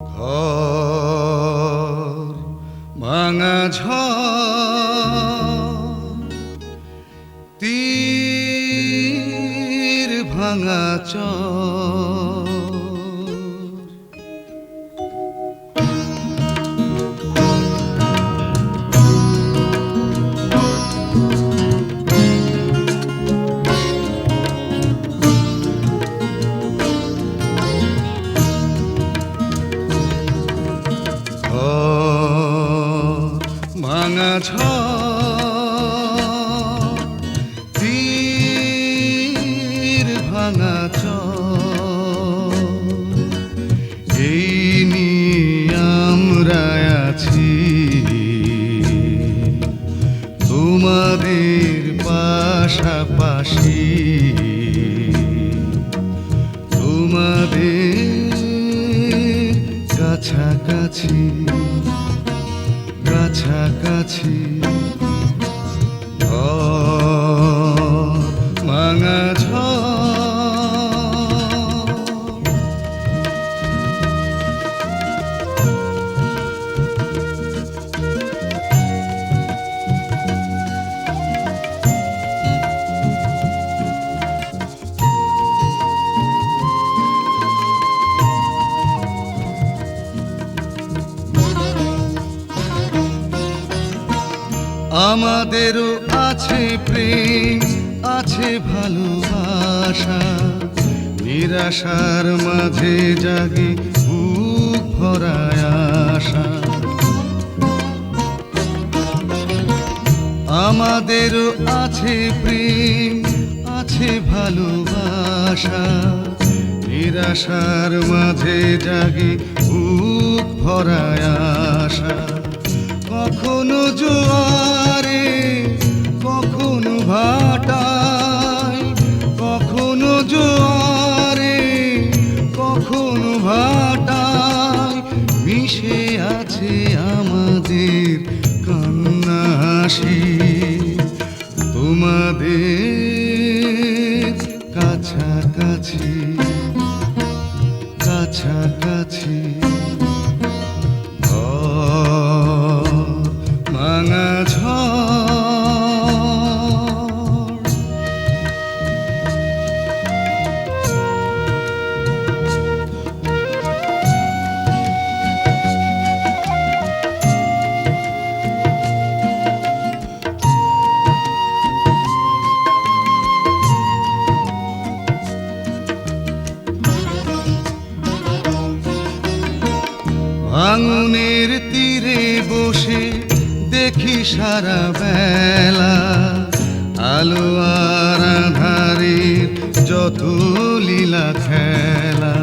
ঘর ভাঙা তীর ভাঙা চর। ঝড় তীর ভাঙা এই আমরা আছি। তোমাদের পাশাপাশি। তোমাদের কাছাকাছি। কাছাকাছি। ভাঙা আমাদেরও আছে প্রেম, আছে ভালোবাসা। নিরাশার মাঝে জাগে বুক ভরায় আশা। আমাদেরও আছে প্রেম, আছে ভালোবাসা। নিরাশার মাঝে জাগে বুক ভরায় আশা। কখনো জোয়ারে ভাটায় কখনো জোয়ারে কখনো ভাটায় মিশে আছে আমাদের কান্না হাসি। তোমাদের কাছাকাছি কাছাকাছি। ভাঙনের তীরে বসে দেখি সারা বেলা। আলো আর আধারের যত লীলা খেলা।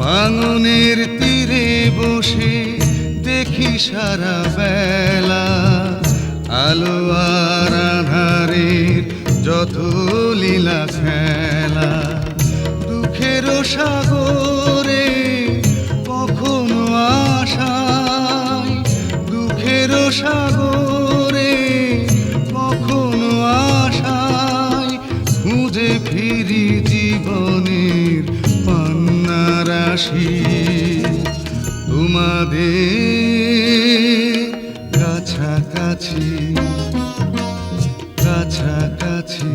ভাঙনের তীরে বসে দেখি সারা বেলা। আলো আর আধারের যত লীলা খেলা। সাগরে কখনো আশায় দুঃখেরও সাগরে কখনো আশায়, খুঁজে ফিরি জীবনের পান্না রাশি। তোমাদের কাছাকাছি কাছাকাছি।